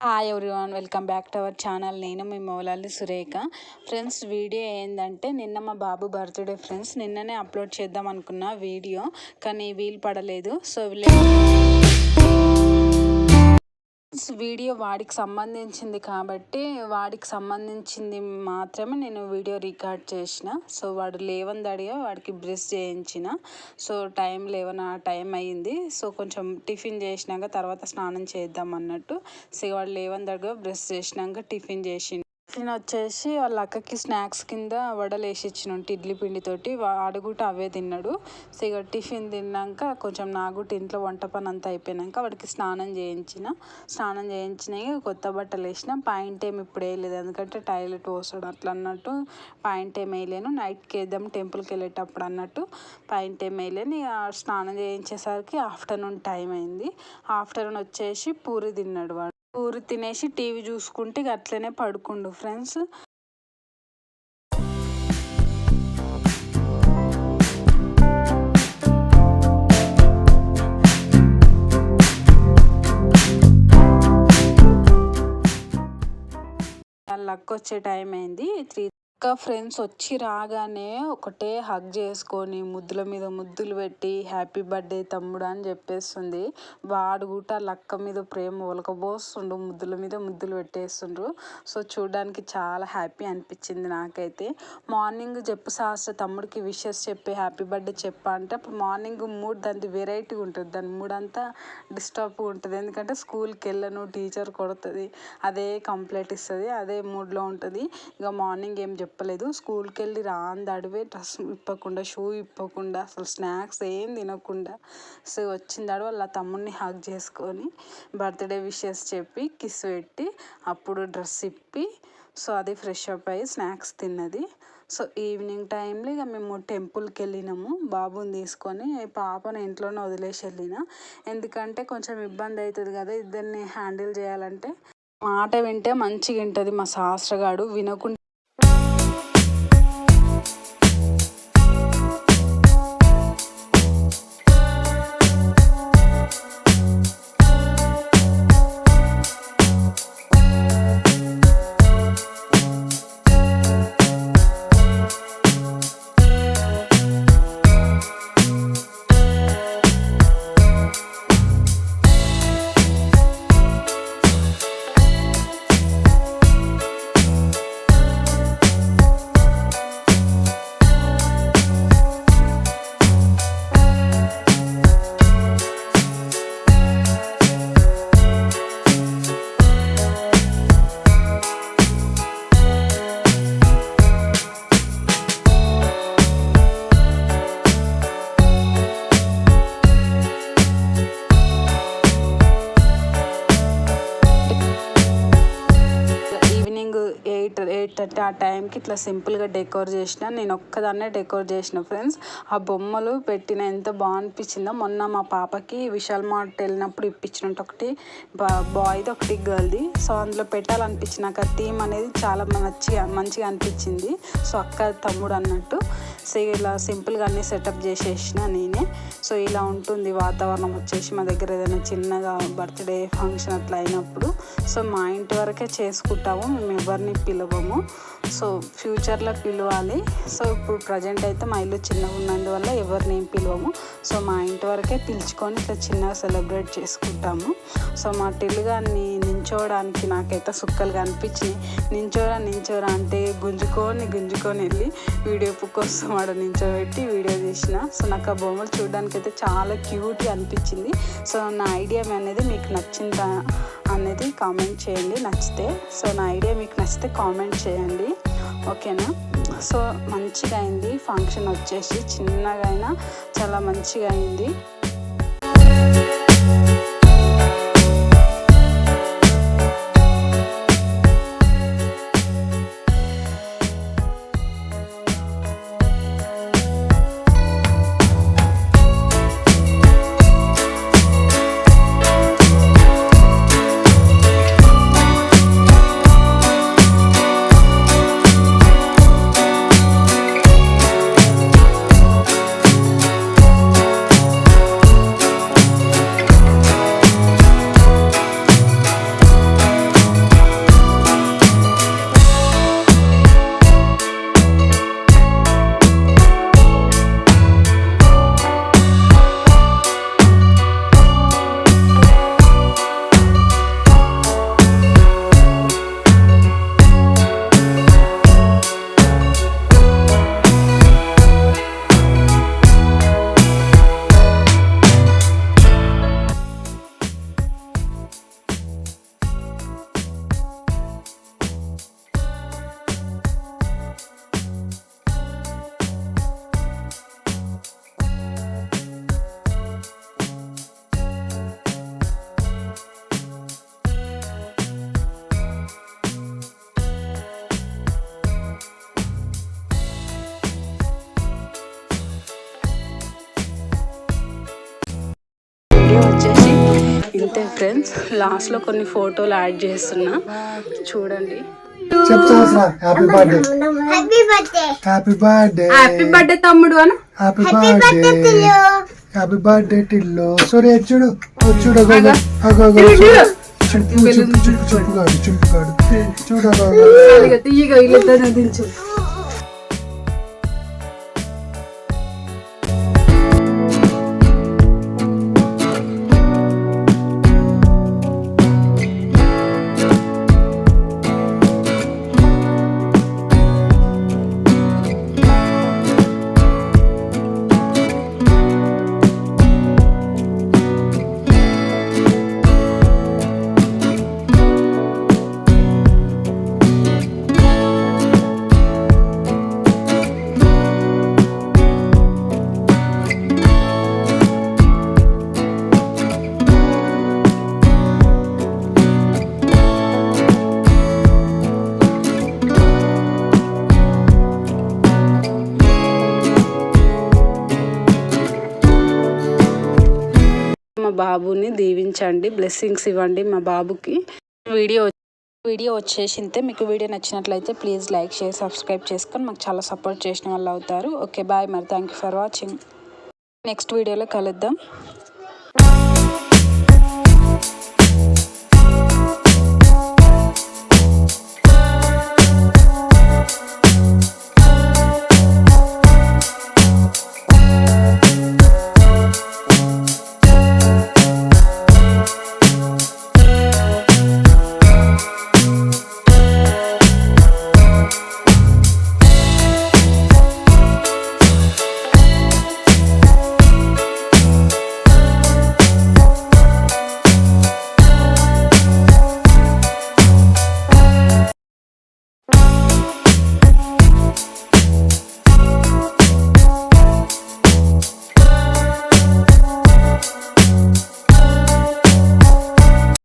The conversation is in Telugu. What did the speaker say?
Hi everyone welcome back to our channel నేను మీ మౌలాలి సురేఖ. ఫ్రెండ్స్ వీడియో ఏంటంటే నిన్న మా బాబు బర్త్డే ఫ్రెండ్స్ నిన్ననే అప్లోడ్ చేద్దాం అనుకున్న వీడియో కానీ వీలు పడలేదు. సో వీడియో వాడికి సంబంధించింది కాబట్టి వాడికి సంబంధించింది మాత్రమే నేను వీడియో రికార్డ్ చేసిన. సో వాడు లేవందడిగా వాడికి బ్రష్ చేయించిన. సో టైం లేవని ఆ టైం అయ్యింది. సో కొంచెం టిఫిన్ చేసినాక తర్వాత స్నానం చేద్దాం అన్నట్టు. సో వాడు లేవందడిగా అడిగా బ్రష్ చేసినాక టిఫిన్ చేసి నేను వచ్చేసి వాళ్ళ అక్కకి స్నాక్స్ కింద వడలు వేసి ఇచ్చిన ఇడ్లీ పిండితోటి. వాడు కూడా అవే తిన్నాడు. సో ఇక టిఫిన్ తిన్నాక కొంచెం నాకు ఇంట్లో వంట పని అంతా అయిపోయినాక వాడికి స్నానం చేయించిన. స్నానం చేయించిన కొత్త బట్టలు వేసిన. పాయింట్ ఏమి ఇప్పుడు వేయలేదు. ఎందుకంటే టాయిలెట్ పోసాడు అట్లా అన్నట్టు. పాయింట్ ఏం వేయలేను. నైట్కి వేద్దాం టెంపుల్కి వెళ్ళేటప్పుడు అన్నట్టు పాయింట్ ఏం వేయలేను. ఇక స్నానం చేయించేసరికి ఆఫ్టర్నూన్ టైం అయింది. ఆఫ్టర్నూన్ వచ్చేసి పూరి తిన్నాడు వాడు. కూర తినేసి టీవీ చూసుకుంటే అట్లనే పడుకుండు ఫ్రెండ్స్ లక్ వచ్చే టైం అయింది. త్రీ ఇంకా ఫ్రెండ్స్ వచ్చి రాగానే ఒకటే హగ్ చేసుకొని ముద్దుల మీద ముద్దులు పెట్టి హ్యాపీ బర్త్డే తమ్ముడు అని చెప్పేస్తుంది. వాడు కూడా లక్క మీద ప్రేమ ఒలకబోస్తుండు ముద్దుల మీద ముద్దులు పెట్టేస్తుండ్రు. సో చూడడానికి చాలా హ్యాపీ అనిపించింది నాకైతే. మార్నింగ్ చెప్పు శాస్త్ర తమ్ముడికి విషెస్ చెప్పి హ్యాపీ బర్త్డే చెప్పా అంటే అప్పుడు మార్నింగ్ మూడ్ దాని వెరైటీగా ఉంటుంది. దాని మూడ్ అంతా డిస్టర్బ్గా ఉంటుంది. ఎందుకంటే స్కూల్కి వెళ్ళను టీచర్ కొడుతుంది అదే కంప్లైంట్ ఇస్తుంది అదే మూడ్లో ఉంటుంది. ఇక మార్నింగ్ ఏం చెప్పలేదు. స్కూల్కి వెళ్ళి రాంది అడివే డ్రెస్ ఇప్పకుండా షూ ఇప్పకుండా అసలు స్నాక్స్ ఏం తినకుండా. సో వచ్చిందాడు వాళ్ళ తమ్ముడిని హగ్ చేసుకొని బర్త్డే విషెస్ చెప్పి కిస్ పెట్టి అప్పుడు డ్రెస్ ఇప్పి సో అది ఫ్రెష్ అప్ అయ్యి స్నాక్స్ తిన్నది. సో ఈవినింగ్ టైంలో ఇక మేము టెంపుల్కి వెళ్ళినాము బాబుని తీసుకొని పాపను ఇంట్లోనే వదిలేసి వెళ్ళిన. ఎందుకంటే కొంచెం ఇబ్బంది అవుతుంది కదా ఇద్దరిని హ్యాండిల్ చేయాలంటే. మాట వింటే మంచిగా ఉంటుంది మా శాస్త్రగాడు వినకుండా ఏంటంటే ఆ టైంకి ఇట్లా సింపుల్గా డెకోర్ చేసిన నేను ఒక్కదాన్నే డెకోర్ చేసిన ఫ్రెండ్స్. ఆ బొమ్మలు పెట్టిన ఎంత బాగా అనిపించిందో మొన్న మా పాపకి విశాల్ మార్ట్ వెళ్ళినప్పుడు ఇప్పించినట్టు ఒకటి బాయ్ది ఒకటి గర్ల్ది. సో అందులో పెట్టాలనిపించింది. నాకు ఆ థీమ్ అనేది చాలా మంచిగా మంచిగా అనిపించింది. సో అక్క తమ్ముడు అన్నట్టు. సో ఇలా సింపుల్గా అన్నీ సెటప్ చేసేసిన నేనే. సో ఇలా ఉంటుంది వాతావరణం వచ్చేసి మా దగ్గర ఏదైనా చిన్నగా బర్త్డే ఫంక్షన్ అట్లా అయినప్పుడు. సో మా ఇంటి వరకే చేసుకుంటాము మేము ఎవరిని పిలవము. సో ఫ్యూచర్లో పిలవాలి. సో ఇప్పుడు ప్రజెంట్ అయితే మా ఇల్లు చిన్నగా ఉన్నందువల్ల ఎవరిని ఏం పిలవము. సో మా ఇంటి వరకే పిలుచుకొని ఇట్లా చిన్నగా సెలబ్రేట్ చేసుకుంటాము. సో మా టిల్లుగాన్ని నించోవడానికి నాకైతే సుక్కలు కనిపించినాయి నించోరా నించోరా అంటే గుంజుకొని గుంజుకొని వెళ్ళి వీడియో పుక్కొస్తాం ఆడ నించోబెట్టి వీడియో తీసిన. సో నాకు ఆ బొమ్మలు చూడడానికి అయితే చాలా క్యూట్గా అనిపించింది. సో నా ఐడియా అనేది మీకు నచ్చిందా అనేది కామెంట్ చేయండి. నచ్చితే సో నా ఐడియా మీకు నచ్చితే కామెంట్ చేయండి. ఓకేనా? సో మంచిగా అయింది. ఫంక్షన్ వచ్చేసి చిన్నగా అయినా చాలా మంచిగా అయింది. అంతే ఫ్రెండ్స్ లాస్ట్లో కొన్ని ఫోటోలు యాడ్ చేస్తున్నా. చూడండి. చెప్తా happy birthday. Happy birthday. Happy birthday. తమ్ముడు అని. Happy birthday. Happy birthday Tillu. Surya చూడు. చూడు చూడు. బాబుని దీవించండి బ్లెస్సింగ్స్ ఇవ్వండి మా బాబుకి. వీడియో వీడియో వచ్చేసింతే మీకు వీడియో నచ్చినట్లయితే ప్లీజ్ లైక్ షేర్ సబ్స్క్రైబ్ చేసుకొని మాకు చాలా సపోర్ట్ చేసిన వాళ్ళు అవుతారు. ఓకే బాయ్ మరి. Thank you for watching next వీడియోలో కలుద్దాం.